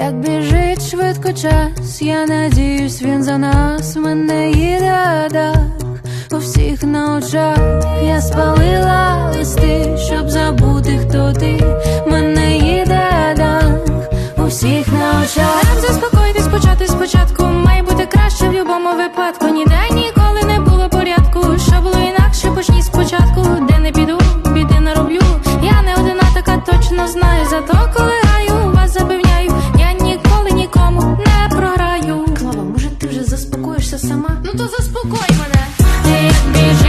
як біжить швидко час, я надіюсь, він за нас мене їде дах у всіх на очах я спалила листи, щоб забути, хто ти мене їде дах у всіх на очах Заспокоїтись, почати спочатку, має бути краще в будь-якому випадку. Ніде ніколи не було порядку. Що було інакше, почні спочатку, де не піду, біди не роблю. Я не одина, така точно знаю, зато коли. заспокой мене. Ти як.